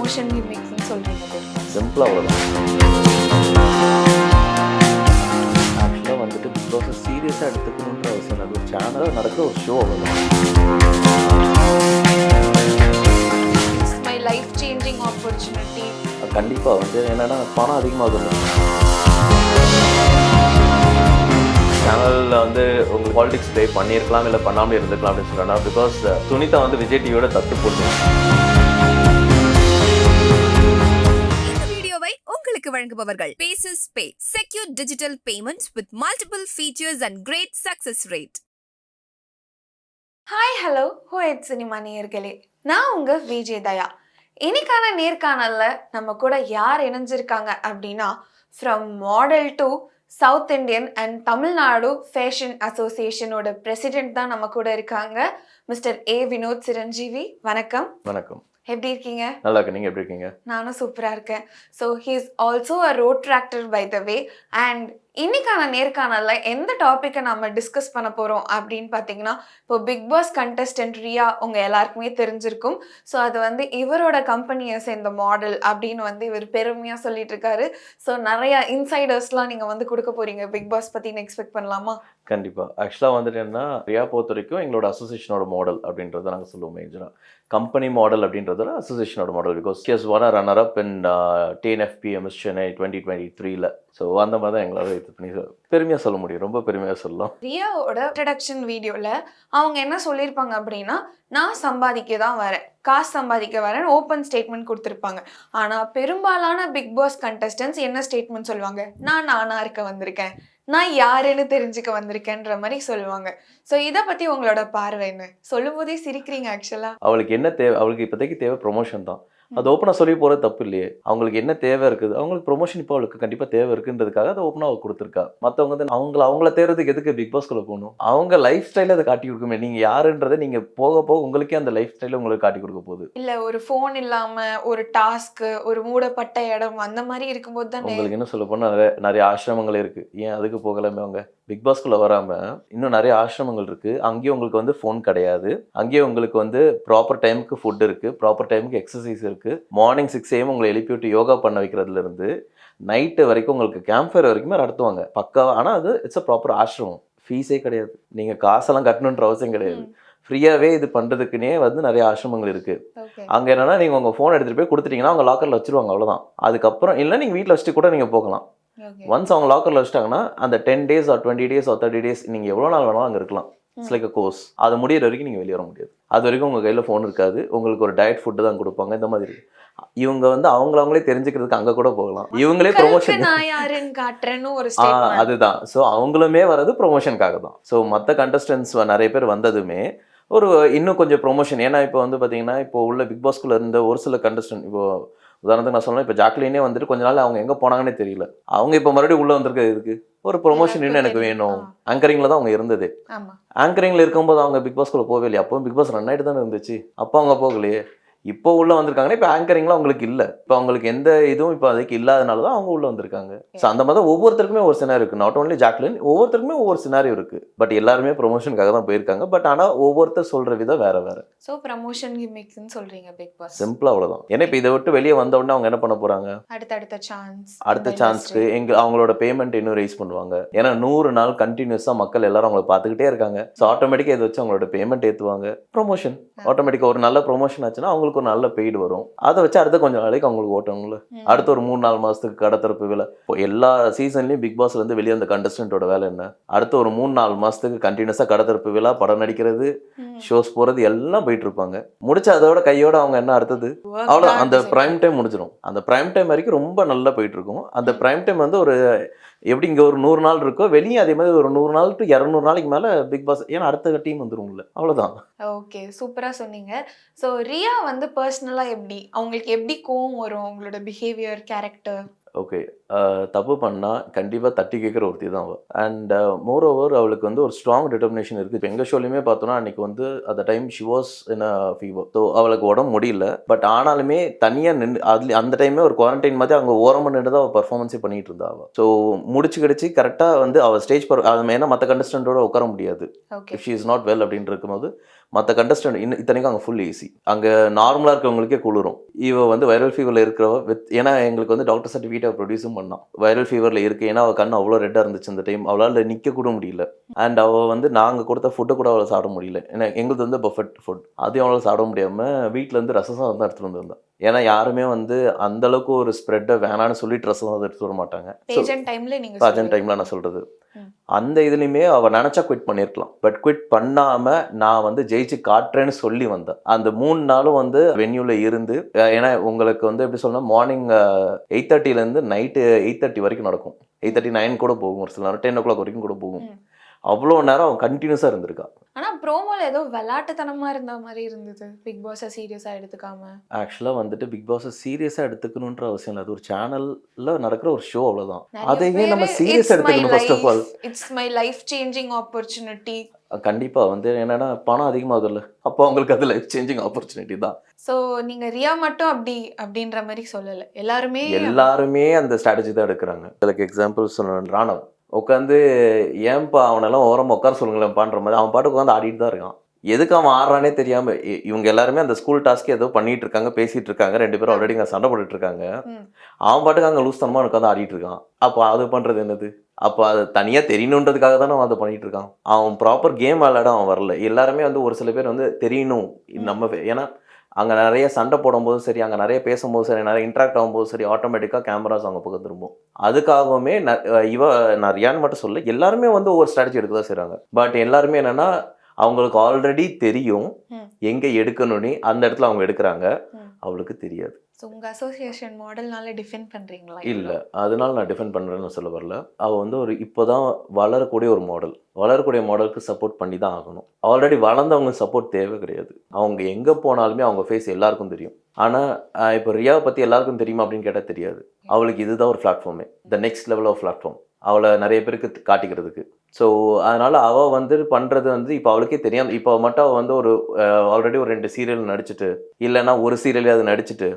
Promotion கிமிக்ஸ்னு சொல்றீங்க தெரியுமா சிம்பிளாக அவ்வளோதான் ஆக்சுவலாக வந்துட்டு பிக் பாஸ் சீரியஸாக எடுத்துக்கணுன்ற அவசியம் இல்லை. அது ஒரு சேனலாக நடக்கிற ஒரு ஷோ அவ்வளோதான் மை லைஃப் சேஞ்சிங் ஆப்பர்ச்சுனிட்டி கண்டிப்பாக வந்து என்னென்னா பணம் அதிகமாகுது சேனலில் வந்து உங்களுக்கு பாலிடிக்ஸ் ப்ளே பண்ணியிருக்கலாம் இல்லை பண்ணாமல் இருந்திருக்கலாம் அப்படின்னு சொல்கிறேன் பிகாஸ் சுனிதா வந்து விஜய் டிவியோட தத்து பொண்ணு வழங்குபவர்கள். Bases pay secure digital payments with multiple features and great success rate hi hello ஹோ எட் சினிமா நேயர்களே? நான் உங்க விஜய் தயா. இன்னைக்கான நேர்காணல்ல நம்ம கூட யார் இணைஞ்சிருக்காங்க அப்படின்னா from model to south Indian and Tamil Nadu fashion அசோசியேஷனோட president தான் நம்ம கூட இருக்காங்க. மிஸ்டர் ஏ வினோத் சிரஞ்சீவி வணக்கம். வணக்கம். எப்படி இருக்கீங்க? நல்லா இருக்கு நீங்கள் எப்படி இருக்கீங்க? நானும் சூப்பராக இருக்கேன். So he's also a road tractor by the way and இன்னைக்கான நேர்காணல்ல எந்த டாப்பிக்கை நம்ம டிஸ்கஸ் பண்ண போகிறோம் அப்படின்னு பார்த்தீங்கன்னா இப்போ பிக் பாஸ் கண்டஸ்டன்ட் ரியா உங்கள் எல்லாருக்குமே தெரிஞ்சிருக்கும். ஸோ அது வந்து இவரோட கம்பெனியை சேர்ந்த மாடல் அப்படின்னு வந்து இவர் பெருமையாக சொல்லிட்டு இருக்காரு. ஸோ நிறைய இன்சைடர்ஸ்லாம் நீங்கள் வந்து கொடுக்க போறீங்க. பிக் பாஸ் பற்றின்னு எக்ஸ்பெக்ட் பண்ணலாமா? கண்டிப்பாக ஆக்சுவலாக வந்துட்டு என்ன ரியா பொறுத்த வரைக்கும் எங்களோட அசோசியேஷனோட மாடல் அப்படின்றத நாங்கள் சொல்லுவோம் மேஜராக கம்பெனி மாடல் அப்படின்றத அசோசியேஷனோட model because yes one runner up in TNFIMS Chennai twenty twenty த்ரீல ஸோ அந்த மாதிரி தான் எங்களால் இது பண்ணி பெருமையாக சொல்ல முடியும். ரொம்ப பெருமையாக சொல்லலாம். ரியாவோட இன்ட்ரடக்ஷன் வீடியோவில் அவங்க என்ன சொல்லியிருப்பாங்க அப்படின்னா நான் சம்பாதிக்க தான் வரேன். காசு சம்பாதிக்க வரேன் ஓப்பன் ஸ்டேட்மெண்ட் கொடுத்துருப்பாங்க. ஆனால் பெரும்பாலான பிக் பாஸ் கண்டஸ்டன்ஸ் என்ன ஸ்டேட்மெண்ட் சொல்லுவாங்க? நான் நானா இருக்க வந்திருக்கேன். நான் யாருன்னு தெரிஞ்சுக்க வந்திருக்கேன்ற மாதிரி சொல்லுவாங்க. ஸோ இதை பற்றி உங்களோட பார்வை என்ன? சொல்லும் போதே சிரிக்கிறீங்க ஆக்சுவலாக அவளுக்கு என்ன தேவை அவளுக்கு இப்போதைக்கு தேவை ப்ரொமோஷன் தான். அது ஓப்பனாக சொல்லி போகிறது தப்பு இல்லையே. அவங்களுக்கு என்ன தேவை இருக்குது? அவங்களுக்கு ப்ரொமோஷன் இப்போ அவளுக்கு கண்டிப்பாக தேவை இருக்குன்றதுக்காக அதை ஓப்பனாக அவள் கொடுத்துருக்கா. மற்றவங்க வந்து அவங்கள அவங்கள தேர்றதுக்கு எதுக்கு பிக் பாஸ்குள்ளே போகணும்? அவங்க லைஃப் ஸ்டைலை அதை காட்டி கொடுக்குமே. நீங்கள் யாருன்றதை நீங்கள் போக போக உங்களுக்கே அந்த லைஃப் ஸ்டைலை உங்களுக்கு காட்டி கொடுக்க போகுது. இல்லை ஒரு ஃபோன் இல்லாமல் ஒரு டாஸ்க்கு ஒரு மூடப்பட்ட இடம் அந்த மாதிரி இருக்கும்போது தான் உங்களுக்கு என்ன சொல்ல போனால் நிறைய நிறைய ஆசிரமங்கள் இருக்கு. ஏன் அதுக்கு போகலாமே அவங்க? பிக் பாஸ்குள்ள வராம இன்னும் நிறைய ஆசிரமங்கள் இருக்கு. அங்கேயும் உங்களுக்கு வந்து ஃபோன் கிடையாது. அங்கேயும் உங்களுக்கு வந்து ப்ராப்பர் டைமுக்கு ஃபுட் இருக்கு. ப்ராப்பர் டைமுக்கு எக்ஸசைஸ் இருக்கு. மார்னிங் சிக்ஸ் ஏஎம் உங்களை எழுப்பி விட்டு யோகா பண்ண வைக்கிறதுல இருந்து நைட்டு வரைக்கும் உங்களுக்கு கேம்ப் ஃபயர் வரைக்குமே நடத்துவாங்க. பக்காவா ஆனால் அது இட்ஸ் அ ப்ராப்பர் ஆசிரமம் ஃபீஸே கிடையாது. நீங்க காசெல்லாம் கட்டணுன்ற அவசியம் கிடையாது. ஃப்ரீயாவே இது பண்றதுக்குன்னே வந்து நிறைய ஆசிரமங்கள் இருக்கு. ஓகே அங்க என்னன்னா நீங்க உங்க ஃபோன் எடுத்துட்டு போய் கொடுத்துட்டீங்கன்னா அவங்க லாக்கர்ல வச்சிருவாங்க அவ்வளவுதான். அதுக்கப்புறம் இல்லை நீங்க வீட்டில் வச்சுட்டு கூட நீங்க போகலாம். ஒன்ஸ் அவங்க லாக்கரில் வச்சிட்டாங்கன்னா அந்த ten days or twenty days or thirty days நீங்கள் எவ்வளோ நாள் வேணாலும் அங்கே இருக்கலாம். இட்ஸ் லைக் அ கோர்ஸ் அது முடியிற வரைக்கும் நீங்கள் வெளியே வர முடியாது. அது வரைக்கும் உங்கள் கையில் ஃபோன் இருக்காது. உங்களுக்கு ஒரு டயட் ஃபுட்டு தான் கொடுப்பாங்க. இந்த மாதிரி இவங்க வந்து அவங்கள அவங்களே தெரிஞ்சுக்கிறதுக்கு அங்கே கூட போகலாம். இவங்களே ப்ரொமோஷன் அதுதான். ஸோ அவங்களுமே வர்றது ப்ரொமோஷனுக்காக தான். ஸோ மற்ற கண்டஸ்டன்ஸ் நிறைய பேர் வந்ததுமே ஒரு இன்னும் கொஞ்சம் ப்ரொமோஷன் ஏன்னா இப்போ வந்து பார்த்தீங்கன்னா இப்போ உள்ள பிக் பாஸ்குள்ள இருந்த ஒரு சில கண்டஸ்டன்ட் இப்போ உதாரணத்துக்கு நான் சொல்லணும் இப்போ ஜாக்லினே வந்துட்டு கொஞ்ச நாள் அவங்க எங்கே போனாங்கன்னே தெரியல. அவங்க இப்போ மறுபடியும் உள்ளே வந்திருக்கிறது இதுக்கு ஒரு ப்ரொமோஷன் இன்னும் எனக்கு வேணும். ஆங்கரிங்கில் தான் அவங்க இருந்தது. ஆங்கரிங்கில் இருக்கும்போது அவங்க பிக் பாஸ்குள்ள போகவே இல்லையா? அப்போ பிக் பாஸ் ரன் ஆகிட்டு தானே இருந்துச்சு. அப்போ அவங்க போகலையே. இப்போ உள்ள வந்திருக்காங்கன்னா இப்போ ஆங்கரிங்லாம் அவங்களுக்கு இல்லை. இப்போ அவங்களுக்கு எந்த இதுவும் இப்போ அதுக்கு இல்லாதனால தான் அவங்க உள்ள வந்திருக்காங்க. ஸோ அந்த மாதிரி தான் ஒவ்வொருத்தருக்குமே ஒரு சினாரி இருக்கு. நாட் ஓன்லி ஜாக்லின் ஒவ்வொருத்தருக்குமே ஒவ்வொரு சினாரி இருக்கு. பட் எல்லாருமே ப்ரொமோஷனுக்காக தான் போயிருக்காங்க. பட் ஆனால் ஒவ்வொருத்தர் சொல்ற விதம் வேற வேற. சோ ப்ரமோஷன் கிமிக்ஸ்னு சொல்றீங்க பிக் பாஸ் சிம்பிளா அவ்வளவுதான். ஏன்னா இப்போ இதை விட்டு வெளியே வந்த உடனே அவங்க என்ன பண்ண போறாங்க? அடுத்தடுத்த சான்ஸ் அடுத்த சான்ஸ்க்கு எங்க அவங்களோட பேமெண்ட் இன்னும் ரைஸ் பண்ணுவாங்க. ஏன்னா நூறு நாள் கண்டினியூஸா மக்கள் எல்லாரும் அவங்கள பார்த்துக்கிட்டே இருக்காங்க. ஸோ ஆட்டோமேட்டிக்காக இதை வச்சு அவங்களோட பேமெண்ட் ஏற்றுவாங்க ப்ரொமோஷன் ஆட்டோமேட்டிக்காக ஒரு நல்ல ப்ரொமோஷன் ஆச்சுன்னா அவங்களுக்கு ஒரு நல்ல பெய்டு வரும். அதை வச்சு அடுத்த கொஞ்சம் நாளைக்கு அவங்களுக்கு ஓட்டணும்ல. அடுத்த ஒரு மூணு நாலு மாசத்துக்கு கடத்திறப்பு வேலை. இப்போ எல்லா சீசன்லயும் பிக் பாஸ்ல இருந்து வெளியே வந்த கண்டஸ்டன்ட்டோட வேலை என்ன? அடுத்த ஒரு மூணு நாலு மாசத்துக்கு கண்டினியூஸா கடத்திறப்பு விழா படம் நடிக்கிறது ஷோஸ் போறது எல்லாம் போயிட்டு இருப்பாங்க முடிச்ச அதோட கையோட அவங்க என்ன அடுத்தது? அவ்வளோ அந்த பிரைம் டைம் முடிஞ்சிடும் அந்த பிரைம் டைம் வரைக்கும் ரொம்ப நல்லா போயிட்டு இருக்கும் அந்த பிரைம் டைம் வந்து ஒரு எப்படி இங்கே ஒரு நூறு நாள் இருக்கோ வெளியே அதே மாதிரி ஒரு நூறு நாள் டு இரநூறு நாளைக்கு மேலே பிக் பாஸ் ஏன்னா அடுத்த டீம் வந்துரும்ல. அவ்வளோதான் ஓகே சூப்பரா சொன்னீங்க. சோ ரியா வந்து பர்சனலா எப்படி? அவங்களுக்கு எப்படி கோவம் வரும்? அவங்களோட பிஹேவியர் கேரக்டர் ஓகே தப்பு பண்ணால் கண்டிப்பாக தட்டி கேட்குற ஒருத்தி தான் அவள் அண்ட் மோர் ஓவர் அவளுக்கு வந்து ஒரு ஸ்ட்ராங் டிட்டர்மினேஷன் இருக்குது இப்போ எங்கள் ஷோலையுமே பார்த்தோன்னா அன்றைக்கி வந்து அந்த time she was in a fever so அவளுக்கு உடம்பு முடியல. பட் ஆனாலுமே தனியாக நின்று அதுல அந்த டைமே ஒரு குவாரண்டைன் மாதிரி அவங்க ஓரமாக நின்று தான் அவள் பர்ஃபார்மன்ஸே பண்ணிட்டு இருந்தா அவள் ஸோ முடிச்சு கிடச்சி கரெக்டாக வந்து அவள் ஸ்டேஜ் பர் அது ஏன்னா மற்ற கண்டஸ்டண்ட்டோட உட்கார முடியாது. If she is not well அப்படின்னு இருக்கும்போது மற்ற கண்டஸ்டன்ட் இன்னும் இத்தனைக்கும் அங்கே ஃபுல் ஏசி அங்கே நார்மலாக இருக்கிறவங்களுக்கே குளிரும். இவ வந்து வைரல் ஃபீவரில் இருக்கிறவ வித் ஏன்னா எங்களுக்கு வந்து டாக்டர் சர்டிஃபிகேட் ப்ரொடியூஸும் பண்ணான் வைரல் ஃபீவரில் இருக்கு. ஏன்னா அவள் கண் அவ்வளோ ரெட்டாக இருந்துச்சு அந்த டைம் அவளால் நிற்க கூட முடியல. அண்ட் அவள் வந்து நாங்கள் கொடுத்த ஃபுட்டை கூட அவளை சாப்பிட முடியல. ஏன்னா எங்களுக்கு வந்து பஃபட் ஃபுட் அதையும் அவளால் சாப்பிட முடியாமல் வீட்டில் இருந்து ரசம் சாதம் தான் எடுத்துகிட்டு வந்திருந்தா. ஏன்னா யாருமே வந்து அந்த அளவுக்கு ஒரு ஸ்ப்ரெட்டை வேணான்னு சொல்லிட்டு ரசம் சாதம் எடுத்துட்டு வர மாட்டாங்க. பேஜன் டைம்ல நான் சொல்றது. ம். அந்த இதுலயுமே அவ நினைச்சா குவிட் பண்ணிருக்கலாம். பட் குவிட் பண்ணாம நான் வந்து ஜெயிச்சு காட்டுறேன்னு சொல்லி வந்தேன். அந்த மூணு நாளும் வந்து வென்யூல இருந்து ஏன்னா உங்களுக்கு வந்து எப்படி சொல்லணும் மார்னிங் எயிட் தேர்ட்டில இருந்து நைட்டு எயிட் தேர்ட்டி வரைக்கும் நடக்கும். எயிட் தேர்ட்டி நைன் கூட போகும். ஒரு சில நேரம் டென் ஓ கிளாக் வரைக்கும் கூட போகும். அவ்வளோ நேரம் அவன் கண்டினியூஸா இருந்திருக்கா. ஆனா ப்ரோமோல ஏதோ விளையாட்டுத்தனமா இருந்த மாதிரி இருந்தது. பிக் பாஸ சீரியஸா எடுத்துக்காம. ஆக்சுவலாக வந்துட்டு பிக் பாஸை சீரியஸாக எடுத்துக்கணுன்ற அவசியம் இல்லை. அது ஒரு சேனல்ல நடக்கிற ஒரு ஷோ அவ்வளோதான் அதையே நம்ம சீரியஸ் "It's my எடுத்துக்கணும் first of all it's my life changing opportunity கண்டிப்பா வந்து என்னன்னா பணம் அதிகமாகுதுல்ல. அப்போ அவங்களுக்கு அது லைஃப் சேஞ்சிங் ஆப்பர்ச்சுனிட்டி தான். சோ நீங்க ரியா மட்டும் அப்படி அப்படின்ற மாதிரி சொல்லல. எல்லாருமே எல்லாருமே அந்த ஸ்ட்ராட்டஜி தான் எடுக்கிறாங்க. இதுக்கு எக்ஸாம்பிள் சொல்லணும். ராணவ் உட்காந்து ஏன்பா அவனெல்லாம் ஓரமா உட்கார சொல்லுங்களேன்பான்ற மாதிரி அவன் பாட்டுக்கு உட்காந்து ஆடிட்டு தான் இருக்கான். எதுக்கு அவன் ஆடுறானே தெரியாம இ- இவங்க எல்லாருமே அந்த ஸ்கூல் டாஸ்க்கு ஏதோ பண்ணிட்டு இருக்காங்க பேசிட்டு இருக்காங்க ரெண்டு பேரும் ஆல்ரெடி இங்க சண்டை போட்டுட்டு இருக்காங்க. அவன் பாட்டுக்கு அங்க லூஸ் தனமா உட்காந்து ஆடிட்டு இருக்கான். அப்போ அது பண்றது என்னது? அப்போ அது தனியா தெரியணுன்றதுக்காக தானே அவன் அதை பண்ணிட்டு இருக்கான். அவன் ப்ராப்பர் கேம் விளையாட அவன் வரல. எல்லாருமே வந்து ஒரு சில பேர் வந்து தெரியணும். நம்ம ஏன்னா அங்கே நிறைய சண்டை போடும்போதும் சரி அங்கே நிறைய பேசும்போது சரி நிறைய இன்ட்ராக்ட் ஆகும்போது சரி ஆட்டோமேட்டிக்காக கேமராஸ் அவங்க பக்கம் திரும்பும். அதுக்காகவுமே ந- இவ நான் ரியான் மட்டும் சொல்ல எல்லாருமே வந்து ஒவ்வொரு ஸ்ட்ராட்டஜி எடுக்க தான் செய்கிறாங்க பட் எல்லாருமே என்னன்னா அவங்களுக்கு ஆல்ரெடி தெரியும். எங்கே எடுக்கணும்னு அந்த இடத்துல அவங்க எடுக்கிறாங்க. அவளுக்கு தெரியாது. So, உங்க அசோசியேஷன் மாடல்னால டிஃபெண்ட் பண்றீங்களா இல்லை. அதனால நான் டிஃபெண்ட் பண்ணுறேன்னு சொல்ல வரல. அவள் வந்து ஒரு இப்போதான் வளரக்கூடிய ஒரு மாடல் வளரக்கூடிய மாடலுக்கு சப்போர்ட் பண்ணி தான் ஆகணும். ஆல்ரெடி வளர்ந்தவங்க சப்போர்ட் தேவை கிடையாது. அவங்க எங்கே போனாலுமே அவங்க ஃபேஸ் எல்லாருக்கும் தெரியும். ஆனால் இப்போ ரியாவை பற்றி எல்லாருக்கும் தெரியுமா அப்படின்னு கேட்டால் தெரியாது. அவளுக்கு இதுதான் ஒரு பிளாட்ஃபார்மே the next level of platform அவளை நிறைய பேருக்கு காட்டிக்கிறதுக்கு. ஸோ அதனால் அவள் வந்து பண்ணுறது வந்து இப்போ அவளுக்கே தெரியாது இப்போ மட்டும் அவள் வந்து ஒரு ஆல்ரெடி ஒரு ரெண்டு சீரியல் நடிச்சிட்டு இல்லைன்னா ஒரு சீரியலே அது நடிச்சிட்டு.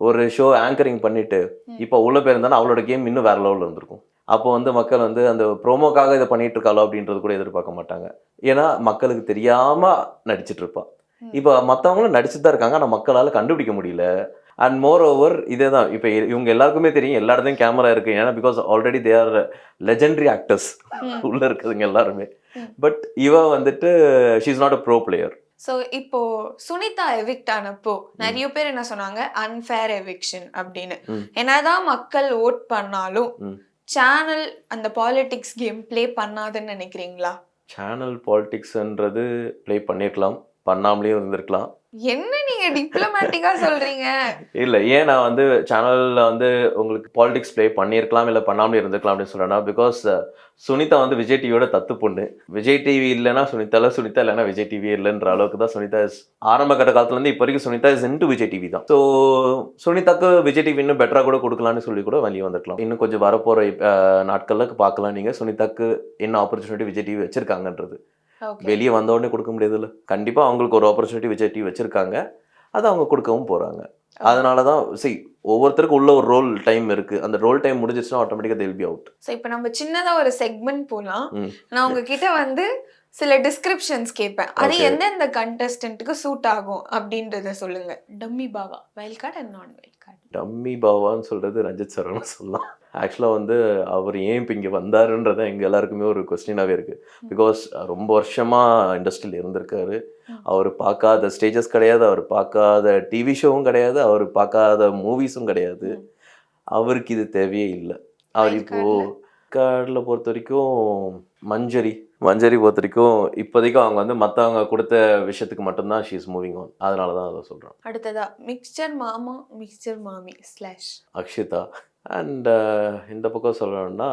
ஒரு ஷோ ஆங்கரிங் பண்ணிட்டு. இப்போ உள்ள பேர் இருந்தாலும் அவளோட கேம் இன்னும் வேற லெவலில் இருந்திருக்கும் அப்போ வந்து மக்கள் வந்து அந்த ப்ரோமோக்காக இதை பண்ணிட்டு இருக்காளோ அப்படின்றது கூட எதிர்பார்க்க மாட்டாங்க ஏன்னா மக்களுக்கு தெரியாம நடிச்சிட்டு இருப்பா ம். இப்போ மற்றவங்களும் நடிச்சுட்டு தான் இருக்காங்க ஆனால் மக்களால் கண்டுபிடிக்க முடியல அண்ட் மோர் ஓவர் இதே தான் இப்போ இவங்க எல்லாருக்குமே தெரியும் எல்லா இடத்துலையும் கேமரா இருக்கு ஏன்னா because already they are legendary actors. உள்ள இருக்குதுங்க எல்லாருமே. பட் இவ வந்துட்டு she is not a pro player so இப்போ சுனிதா எவிக்ட் ஆனப்போ நிறைய பேர் என்ன சொன்னாங்க அன்ஃபேர் எவிக்ஷன் அப்படின்னு. என்னதான் மக்கள் ஓட் பண்ணாலும். சேனல் அந்த பாலிடிக்ஸ் கேம் ப்ளே பண்ணாதுன்னு நினைக்கிறீங்களா சேனல் பாலிடிக்ஸ்ன்றது ப்ளே பண்ணியிருக்கலாம் பண்ணாமலேயும் இருந்திருக்கலாம் என்ன நீங்க டிப்ளமேட்டிக்கா சொல்றீங்க? இல்லை ஏன் நான் வந்து சேனல்ல வந்து உங்களுக்கு பாலிடிக்ஸ் ப்ளே பண்ணியிருக்கலாம் இல்லை பண்ணாமலே இருந்திருக்கலாம் அப்படின்னு சொல்றேன்னா பிகாஸ் uh, சுனிதா வந்து விஜய் டிவியோட தத்து பொண்ணு. விஜய் டிவி இல்லைன்னா சுனிதால சுனிதா இல்லைன்னா விஜய் டிவி இல்லைன்ற அளவுக்கு தான் சுனிதா இஸ் ஆரம்ப கட்ட காலத்துலேருந்து இப்போ வரைக்கும் Sunitha is into Vijay TV தான். ஸோ சுனிதாக்கு விஜய் டிவி இன்னும் பெட்டராக கூட கொடுக்கலாம்னு சொல்லி கூட வெளியே வந்திருக்கலாம். இன்னும் கொஞ்சம் வரப்போகிற uh, நாட்களில் பார்க்கலாம் நீங்கள் சுனிதாக்கு என்ன ஆப்பர்ச்சுனிட்டி விஜய் டிவி வச்சிருக்காங்கன்றது. வெளியே வந்த உடனே கொடுக்க முடியாதுல்ல. கண்டிப்பா அவங்களுக்கு ஒரு ஆப்பர்ச்சுனிட்டி விஜய் டிவி வச்சிருக்காங்க. அதை அவங்க கொடுக்கவும் போறாங்க. அதனால தான் see ஒவ்வொருத்தருக்கும் உள்ள ஒரு ரோல் டைம் இருக்கு. அந்த ரோல் டைம் முடிஞ்சிச்சுன்னா ஆட்டோமேட்டிக்காக they'll be அவுட் ஸோ இப்போ நம்ம சின்னதா ஒரு செக்மெண்ட் போலாம். ம். நான் உங்ககிட்ட வந்து சில டிஸ்கிரிப்ஷன்ஸ் கேட்பேன். அது. எந்தெந்த கண்டஸ்டன்ட்டுக்கு சூட் ஆகும் அப்படின்றத சொல்லுங்க. Dummy Bava wild card and நான் வைல்ட் கார்டு டம்மி பாவான்னு சொல்றது ரஞ்சித் சரவணன் சொல்லலாம். ஆக்சுவலாக வந்து அவர் ஏன் இப்போ இங்கே வந்தாருன்றத எங்கள் எல்லாருக்குமே ஒரு கொஸ்டினாகவே இருக்குது பிகாஸ் ரொம்ப வருஷமாக இண்டஸ்ட்ரியில் இருந்திருக்காரு. அவர் பார்க்காத ஸ்டேஜஸ் கிடையாது அவர் பார்க்காத டிவி ஷோவும் கிடையாது அவர் பார்க்காத மூவிஸும் கிடையாது. அவருக்கு இது தேவையே இல்லை. அவர் Wild இப்போ கார்டில் பொறுத்த வரைக்கும் மஞ்சரி மஞ்சரி பொறுத்த வரைக்கும் இப்போதைக்கும் அவங்க வந்து மற்றவங்க கொடுத்த விஷயத்துக்கு மட்டும்தான் ஷீ இஸ் மூவிங் ஆன் அதனால தான் அதை சொல்கிறேன் அடுத்ததா மிக்சர் மாமா மிக்சர் மாமி ஸ்லாஷ் அக்ஷிதா. அண்ட் இந்த பக்கம் சொல்லணும்னா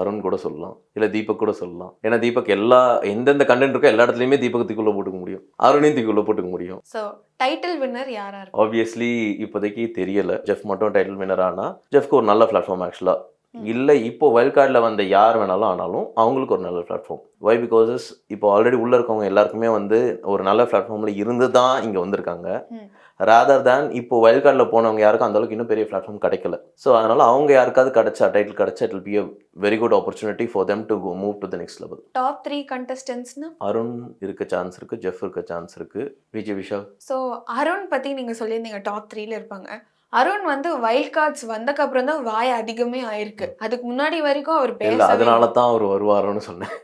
அருண் கூட சொல்லலாம். இல்லை தீபக் கூட சொல்லலாம். ஏன்னா தீபக் எல்லா எந்தெந்த கண்டென்ட் இருக்கோ எல்லா இடத்துலையுமே தீபக் தீக்குள்ள போட்டுக்க முடியும். அருணையும் தீக்குள்ள போட்டுக்க முடியும். ஸோ டைட்டில் வின்னர் யாரா ஆப்வியஸ்லி இப்போதைக்கு தெரியல. ஜெஃப் மட்டும் டைட்டில் வினர் ஆனா ஜெஃப்க்கு ஒரு நல்ல பிளாட்ஃபார்ம் ஆக்சுவலாக இல்லை இப்போ வைல்ட் கார்டில் வந்த யார் வேணாலும் ஆனாலும் அவங்களுக்கு ஒரு நல்ல பிளாட்ஃபார்ம் வை பிகாசஸ் இப்போ ஆல்ரெடி உள்ளே இருக்கவங்க எல்லாருக்குமே வந்து ஒரு நல்ல பிளாட்ஃபார்மில் இருந்து தான் இங்கே வந்திருக்காங்க. ரேதர் தேன் இப்போ வைல்ட் கார்டில் போனவங்க யாருக்கும் அந்த அளவுக்கு இன்னும் பெரிய பிளாட்ஃபார்ம் கிடைக்கல. ஸோ அதனால அவங்க யாருக்காவது கிடைச்சா டைட்டில் கிடைச்சா it be a very good opportunity for them to move to the next level top three கண்டஸ்டன்ஸ்னா Arun இருக்க சான்ஸ் இருக்கு ஜெஃப் இருக்க சான்ஸ் இருக்கு. விஜய் விஷால் ஸோ அருண் பத்தி நீங்க சொல்லியிருந்தீங்க டாப் த்ரீல இருப்பாங்க. அருண் வந்து வைல்ட் கார்ட்ஸ் வந்தக்கு அப்புறம் தான் வாய் அதிகமே ஆயிருக்கு. அதுக்கு முன்னாடி வரைக்கும் அவர் பேச அதனால தான் அவர் வருவாரோன்னு சொன்னேன்.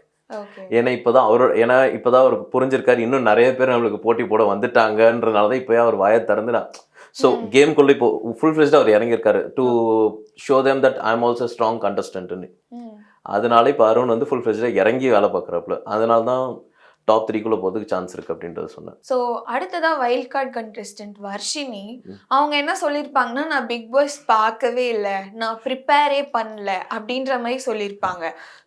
ஏன்னா இப்போதான் அவரோட ஏன்னா இப்போதான் அவர் புரிஞ்சிருக்காரு. இன்னும் நிறைய பேர் நம்மளுக்கு போட்டி போட வந்துட்டாங்கன்றனால தான் இப்போயே அவர் வாயை திறந்து நான் ஸோ. கேம்குள்ளே இப்போ ஃபுல் ஃப்ளெஷ்டாக அவர் இறங்கியிருக்காரு. To show them that I am also strong கண்டஸ்டன்ட்னு அதனால இப்போ அருண் வந்து ஃபுல் ஃப்ளெஷ்டாக இறங்கி வேலை பார்க்குறாப்புல. அதனால தான் டாப் த்ரீக்குள்ளே போகிறதுக்கு சான்ஸ் இருக்குது அப்படின்றத சொன்னேன். ஸோ அடுத்ததா வைல்ட் கார்டு கண்டெஸ்டன்ட் வர்ஷினி. அவங்க என்ன சொல்லியிருப்பாங்கன்னா நான் பிக் பாஸ் பார்க்கவே இல்லை. நான் ப்ரிப்பேரே பண்ணல. அப்படின்ற மாதிரி சொல்லியிருப்பாங்க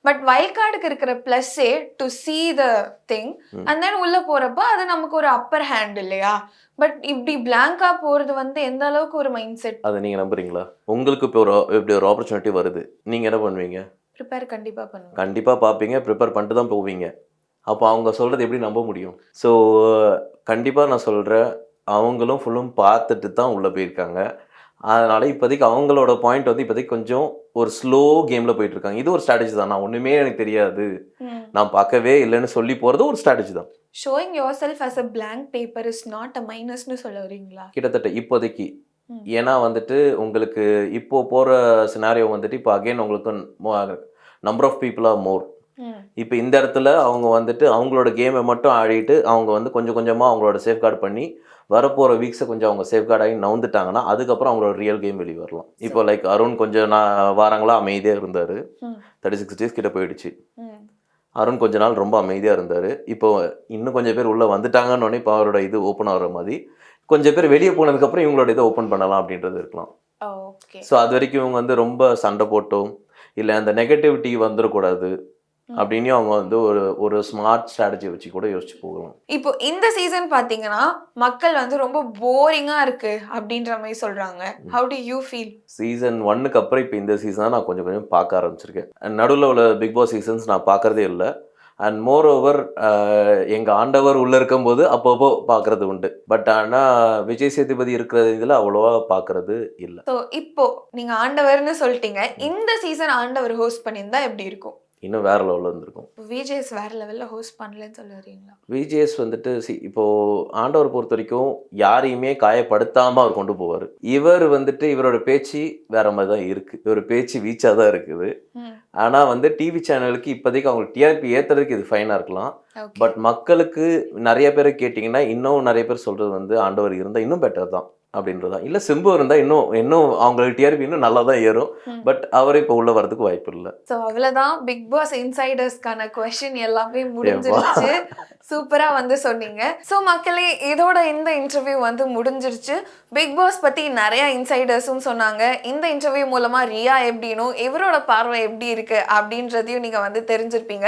பட் வைல்ட் கார்டுக்கு இருக்கிற ப்ளஸ்ஸே to see the thing. And then உள்ள போறப்ப அது நமக்கு ஒரு அப்பர் ஹேண்ட் இல்லையா? பட் இப்படி பிளாங்கா போறது வந்து எந்த அளவுக்கு ஒரு மைண்ட் செட் அதை நீங்கள் நம்புறீங்களா? உங்களுக்கு இப்போ ஒரு இப்படி ஒரு ஆப்பர்ச்சுனிட்டி வருது. நீங்கள் என்ன பண்ணுவீங்க? ப்ரிப்பேர் கண்டிப்பா பண்ணுவேன் கண்டிப்பாக பார்ப்பீங்க. ப்ரிப்பேர் பண்ணிட்டு தான் போவீங்க. அப்போ அவங்க சொல்கிறது எப்படி நம்ப முடியும்? ஸோ கண்டிப்பாக நான் சொல்கிறேன் அவங்களும் ஃபுல்லும் பார்த்துட்டு தான் உள்ளே போயிருக்காங்க. அதனால் இப்போதைக்கு அவங்களோட பாயிண்ட் வந்து இப்போதைக்கு கொஞ்சம் ஒரு ஸ்லோ கேமில் போயிட்டு இருக்காங்க இது ஒரு ஸ்ட்ராட்டஜி தான். நான் ஒன்றுமே எனக்கு தெரியாது. நான் பார்க்கவே இல்லைன்னு சொல்லி போகிறது ஒரு ஸ்ட்ராட்டஜி தான். Showing yourself as a blank paper is not a மைனஸ்னு சொல்ல வரீங்களா? கிட்டத்தட்ட இப்போதைக்கு. ஏன்னா வந்துட்டு உங்களுக்கு இப்போ போகிற சினாரியோ வந்துட்டு இப்போ அகைன் உங்களுக்கு நம்பர் ஆஃப் பீப்புளாக மோர் ம் இப்போ இந்த இடத்துல அவங்க வந்துட்டு அவங்களோட கேமை மட்டும் ஆடிட்டு அவங்க வந்து கொஞ்சம் கொஞ்சமாக அவங்களோட சேஃப்கார்ட் பண்ணி வரப்போகிற வீக்ஸை கொஞ்சம் அவங்க சேஃப்கார்ட் ஆகி நவுந்துட்டாங்கன்னா அதுக்கப்புறம் அவங்களோட ரியல் கேம் வெளியே வரலாம். இப்போ லைக் அருண் கொஞ்சம் நான் வாரங்களா அமைதியாக இருந்தார். தேர்ட்டி சிக்ஸ் டேஸ் கிட்ட போயிடுச்சு. அருண் கொஞ்ச நாள் ரொம்ப அமைதியாக இருந்தார். இப்போ இன்னும் கொஞ்சம் பேர் உள்ளே வந்துட்டாங்கன்னு இப்போ அவரோட இது ஓப்பன் ஆகிற மாதிரி. கொஞ்சம் பேர் வெளியே போனதுக்கப்புறம் இவங்களோட இதை ஓப்பன் பண்ணலாம் அப்படின்றது இருக்கலாம். ஸோ அது வரைக்கும் இவங்க வந்து ரொம்ப சண்டை போட்டோம். இல்லை அந்த நெகட்டிவிட்டி வந்துடக்கூடாது. அப்படின்னு அவங்க வந்து ஒரு ஒரு ஸ்மார்ட் ஸ்ட்ராட்டஜி வச்சு கூட யோசிச்சு போகலாம் இப்போ இந்த சீசன் பாத்தீங்கன்னா மக்கள் வந்து ரொம்ப போரிங்கா இருக்கு அப்படின்ற மாதிரி சொல்றாங்க. How do you feel season ஒன்னுக்கு அப்புறம் இப்போ இந்த சீசன் நான் கொஞ்சம் கொஞ்சம் பார்க்க ஆரம்பிச்சிருக்கேன். நடுவில் உள்ள பிக் பாஸ் சீசன்ஸ் நான் பார்க்கறதே இல்லை. அண்ட் மோர் ஓவர் எங்கள் ஆண்டவர் உள்ளே இருக்கும்போது அப்பப்போ பார்க்கறது உண்டு. பட் ஆனால் விஜய் சேதுபதி இருக்கிற இதில் அவ்வளோவா பார்க்கறது இல்லை. ஸோ இப்போ நீங்க ஆண்டவர்னு சொல்லிட்டீங்க. இந்த சீசன் ஆண்டவர் ஹோஸ்ட் பண்ணியிருந்தா எப்படி இருக்கும்? இன்னும் வேற லெவலில் இருந்திருக்கும் விஜேஸ் வேற லெவல்ல ஹோஸ்ட் பண்ணலன்னு சொல்ல வரீங்களா விஜிஎஸ் வந்துட்டு சி இப்போ ஆண்டவர் பொறுத்த வரைக்கும் யாரையுமே காயப்படுத்தாம அவர் கொண்டு போவார். இவர் வந்துட்டு இவரோட பேச்சு வேற மாதிரி தான் இருக்கு. இவர் பேச்சு வீச்சாக தான் இருக்குது. ம். ஆனா வந்து டிவி சேனலுக்கு இப்போதைக்கு அவங்களுக்கு டிஆர்பி ஏத்துறதுக்கு இது ஃபைனா இருக்கலாம். பட் மக்களுக்கு நிறைய பேரை கேட்டிங்கன்னா இன்னும் நிறைய பேர் சொல்றது வந்து ஆண்டவர் இருந்தால் இன்னும் பெட்டர் தான். அப்படின்றதா. இல்லை சிம்பு இருந்தால் இன்னும் இன்னும் அவங்களுக்கு டிஆர்பி இன்னும் நல்லா தான் ஏறும். பட் அவர் இப்போ உள்ள வரதுக்கு வாய்ப்பு இல்லை. ஸோ அவ்வளோதான் பிக் பாஸ் இன்சைடர்ஸ்க்கான கொஷின் எல்லாமே முடிஞ்சிருச்சு. சூப்பரா வந்து சொன்னீங்க. ஸோ மக்களே இதோட இந்த இன்டர்வியூ வந்து முடிஞ்சிருச்சு. பிக் பாஸ் பத்தி நிறைய இன்சைடர்ஸும் சொன்னாங்க. இந்த இன்டர்வியூ மூலமா ரியா எப்படினும் இவரோட பார்வை எப்படி இருக்கு அப்படின்றதையும் நீங்க வந்து தெரிஞ்சிருப்பீங்க.